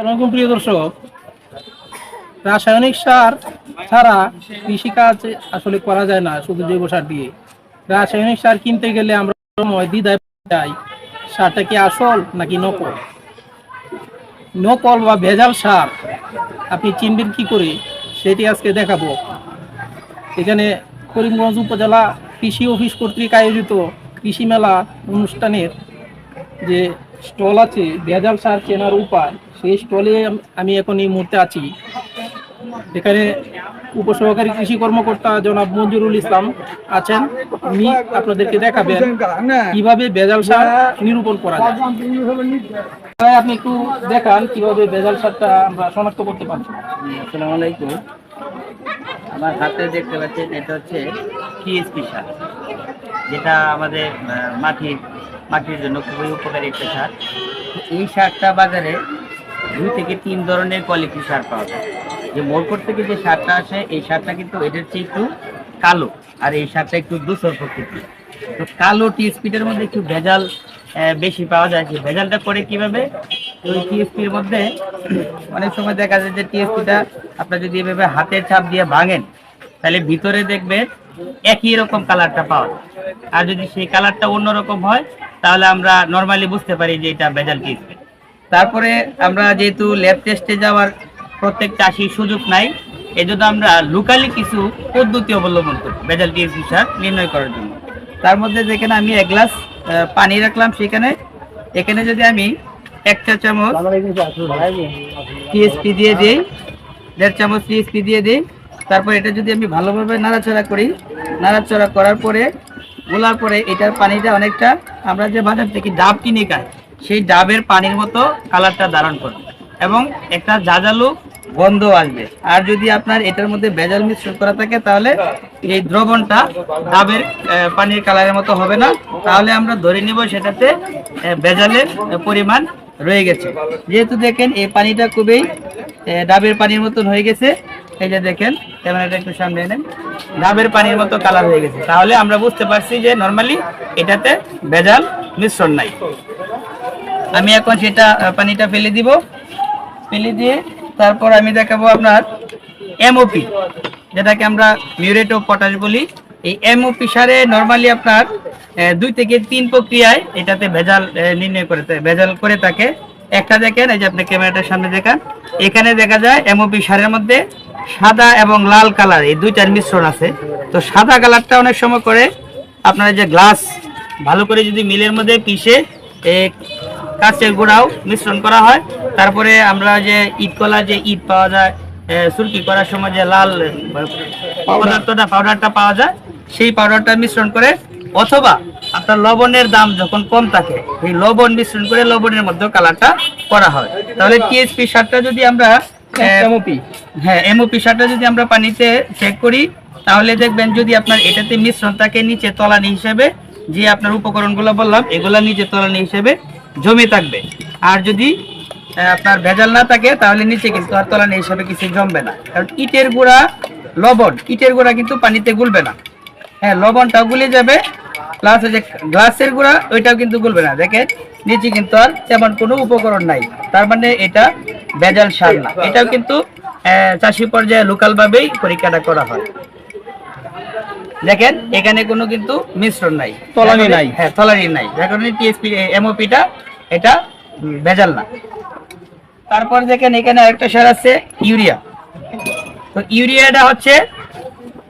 আসসালামাইকুম প্রিয় দর্শক। রাসায়নিক সার ছাড়া কৃষিকাজ আসলে করা যায় না শুধু জৈব সার দিয়ে। রাসায়নিক সার কিনতে গেলে আমরা সময় দ্বিধায় যাই, সারটা কি আসল নাকি নকল? নকল বা ভেজাল সার, আপনি চিনবেন কি করে? সেটি আজকে দেখাবো। এখানে করিমগঞ্জ উপজেলা কৃষি অফিস কর্তৃক আয়োজিত কৃষি মেলা অনুষ্ঠানের যে স্টল আছে ভেজাল সার চেনার উপায়, সেই স্টলে আমি এখন এই মুহূর্তে আছি। এখানে উপসহকারী কৃষি কর্মকর্তা জনাব মঞ্জুরুল ইসলাম আছেন। উনি আপনাদেরকে দেখাবেন কীভাবে ভেজাল সার নিরূপণ করা যায়। আপনি একটু দেখান কীভাবে ভেজাল সারটা আমরা শনাক্ত করতে পারছি আসসালামু আলাইকুম। আমার হাতে দেখতে পাচ্ছেন এটা হচ্ছে টিএসপি সার, যেটা আমাদের মাটির মাটির জন্য খুবই উপকারী একটা সার। এই সারটা বাজারে দুই থেকে তিন ধরনের কোয়ালিটি সার পাওয়া যায়। যে মোরকট থেকে যে সারটা আসে, এই সারটা কিন্তু এটার চেয়ে একটু কালো আর এই সারটা একটু দুসর প্রকৃতির। তো কালো টিএসপিটার মধ্যে একটু ভেজাল বেশি পাওয়া যায়। যে ভেজালটা করে কীভাবে? ওই টিএসপির মধ্যে অনেক সময় দেখা যায় যে টিএসপিটা আপনার যদি এভাবে হাতের ছাপ দিয়ে ভাঙেন, তাহলে ভিতরে দেখবেন একই রকম কালারটা পাওয়া যায়। আর যদি সেই কালারটা অন্যরকম হয় তাহলে আমরা নর্মালি বুঝতে পারি যে এটা ভেজাল টিএসপি তারপরে আমরা যেহেতু ল্যাব টেস্টে যাওয়ার প্রত্যেক চাষির সুযোগ নাই, এজন্য আমরা লোকালি কিছু পদ্ধতি অবলম্বন করি ভেজাল টিএসপি সার নির্ণয় করার জন্য। তার মধ্যে যেখানে আমি এক গ্লাস পানি রাখলাম সেখানে, এখানে যদি আমি এক চা চামচ টিএসপি দিয়ে দিই, দেড় চামচ টিএসপি দিয়ে দিই, তারপর এটা যদি আমি ভালোভাবে নাড়াচাড়া করি, নাড়াচাড়া করার পরে গোলার পরে এটার পানিটা অনেকটা, আমরা যে বাজার থেকে ডাব কিনে খাই, সেই ডাবের পানির মতো কালারটা ধারণ করবে এবং একটা জাজালো গন্ধ আসবে। আর যদি আপনার এটার মধ্যে ভেজাল মিশ্রণ করা থাকে, তাহলে এই দ্রবণটা ডাবের পানির কালারের মতো হবে না। তাহলে আমরা ধরে নিব সেটাতে ভেজালের পরিমাণ রয়ে গেছে। যেহেতু দেখেন, এই পানিটা খুবই ডাবের পানির মতন হয়ে গেছে। এই যে দেখেন, ক্যামেরাটা একটু সামনে এনেন ডাবের পানির মতো কালার হয়ে গেছে। তাহলে আমরা বুঝতে পারছি যে নর্মালি এটাতে ভেজাল মিশ্রণ নাই। আমি এখন সেটা পানিটা ফেলে দিব। ফেলে দিয়ে তারপর আমি দেখাবো আপনার এমওপি যেটাকে আমরা মিউরেট অফ পটাশ বলি। এই এমওপি সারে নর্মালি আপনার দুই থেকে তিন প্রক্রিয়ায় এটাতে ভেজাল নির্ণয় করে ভেজাল করে থাকে। একটা দেখেন এই যে আপনি ক্যামেরাটার সামনে দেখান। এখানে দেখা যায় এমওপি সারের মধ্যে সাদা এবং লাল কালার এই দুইটার মিশ্রণ আছে। তো সাদা কালারটা অনেক সময় করে আপনার যে গ্লাস ভালো করে যদি মিলের মধ্যে পিষে কাঁচের গুঁড়াও মিশ্রণ করা হয়। তারপরে আমরা যে ইট কলা যে ইট পাওয়া যায় সুরকি করার সময় যে লাল পদার্থটা পাউডারটা পাওয়া যায় সেই পাউডারটা মিশ্রণ করে অথবা আপনার লবণের দাম যখন কম থাকে এই লবণ মিশ্রণ করে লবণের মধ্যে কালারটা করা হয়। তাহলে টিএসপি সারটা যদি আমরা এমওপি হ্যাঁ এমওপি সারটা যদি আমরা পানিতে চেক করি তাহলে দেখবেন যদি আপনার এটাতে মিশ্রণ থাকে নিচে তলানি হিসেবে যে আপনার উপকরণগুলো বললাম এগুলা নিচে তলানি হিসেবে জমে থাকবে। আর যদি আপনার ভেজাল না থাকে তাহলে নিচে কিন্তু আর তলানি হিসেবে কিছু জমবে না। কারণ ইটের গুঁড়া লবণ ইটের গুঁড়া কিন্তু পানিতে গুলবে না। হ্যাঁ লবণটা গুলে যাবে প্লাস যে গ্লাসের গুঁড়া ওইটাও কিন্তু গুলবে না। দেখেন নিচে কিন্তু আর তেমন কোনো উপকরণ নাই। তার মানে এটা ভেজাল সার না। এটাও কিন্তু চাষি পর্যায়ে লোকাল ভাবেই পরীক্ষাটা করা হয়। দেখেন এখানে কোনো কিন্তু মিশ্রণ নাই। তলানি নাই। হ্যাঁ তলানি নাই। যার কারণে টিএসপি এমওপিটা এটা ভেজাল না। তারপর দেখেন এখানে আরেকটা সার আছে ইউরিয়া। তো ইউরিয়াটা হচ্ছে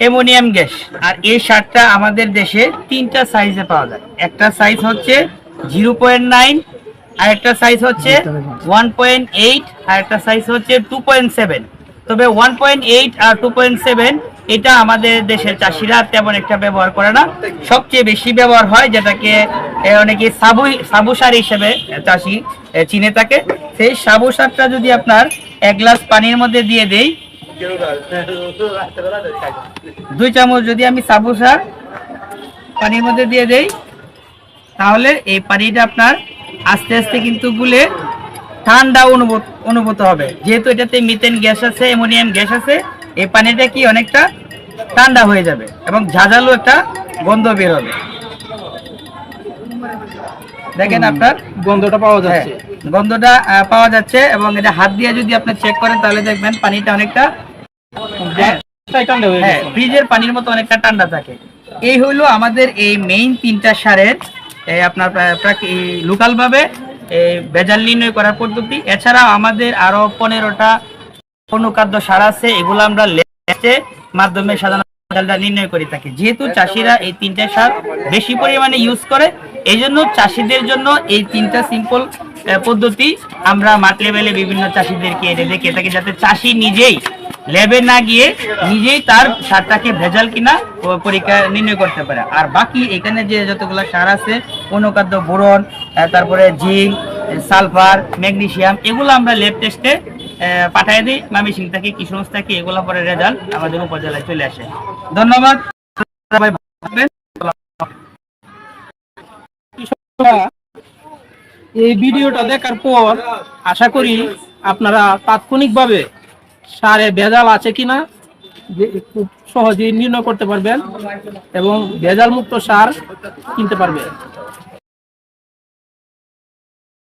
অ্যামোনিয়াম গ্যাস। আর এই সারটা আমাদের দেশে তিনটা সাইজে পাওয়া যায়। একটা সাইজ হচ্ছে জিরো পয়েন্ট নাইন আর একটা সাইজ হচ্ছে ওয়ান পয়েন্ট এইট আর একটা সাইজ হচ্ছে টু পয়েন্ট সেভেন তবে ওয়ান পয়েন্ট এইট আর টু পয়েন্ট সেভেন এটা আমাদের দেশের চাষিরা তেমন একটা ব্যবহার করে না। সবচেয়ে বেশি ব্যবহার হয় যেটাকে অনেকে সাবু সাবু সার হিসেবে চাষি চিনে থাকে। সেই সাবু সারটা যদি আপনার এক গ্লাস পানির মধ্যে দিয়ে দেই দুই চামচ যদি আমি সাবু সার পানির মধ্যে দিয়ে দেই তাহলে এই পানিটা আপনার আস্তে আস্তে কিন্তু গুলে ঠান্ডা অনুভূত অনুভূত হবে। যেহেতু এটাতে মিথেন গ্যাস আছে অ্যামোনিয়াম গ্যাস আছে এই পানিটা কি অনেকটা ঠান্ডা হয়ে যাবে এবং ঝাঁঝালো একটা গন্ধ বের হবে। দেখেন আপনার গন্ধটা পাওয়া হ্যাঁ যাচ্ছে। গন্ধটা পাওয়া যাচ্ছে এবং এটা হাত দিয়ে যদি আপনি চেক করেন তাহলে দেখবেন পানিটা অনেকটা হ্যাঁ, হয়ে ফ্রিজের পানির মতো অনেকটা ঠান্ডা থাকে। এই হইল আমাদের এই মেইন তিনটা সারের আপনার লোকাল ভাবে ভেজাল নির্ণয় করার পদ্ধতি। এছাড়াও আমাদের আরও পনেরোটা অনুখাদ্য সার আছে এগুলো আমরা লেটে মাধ্যমে সাধারণত নির্ণয় করে থাকি। যেহেতু চাষিরা এই তিনটা সার বেশি পরিমাণে ইউজ করে এই জন্য চাষিদের জন্য এই তিনটা সিম্পল পদ্ধতি আমরা মাঠ লেভেলে বিভিন্ন চাষিদেরকে এটা দেখে থাকি যাতে চাষি নিজেই ল্যাবে না গিয়ে নিজেই তার সারটাকে ভেজাল কিনা পরীক্ষা নির্ণয় করতে পারে। আর বাকি এখানে যে যতগুলো সার আছে, অনুখাদ্য, বোরন তারপরে জিঙ্ক, সালফার, ম্যাগনেসিয়াম, এগুলো আমরা ল্যাব টেস্টে পাঠিয়ে দিই। মামিসিং থেকে কি সমস্ত কি এগুলো পরে রেজাল্ট আমাদের উপজেলায় চলে আসে। ধন্যবাদ। এই ভিডিওটা দেখার পর আশা করি আপনারা তাৎক্ষণিকভাবে সারে ভেজাল আছে কিনা খুব সহজেই নির্ণয় করতে পারবেন এবং ভেজাল মুক্ত সার কিনতে পারবেন।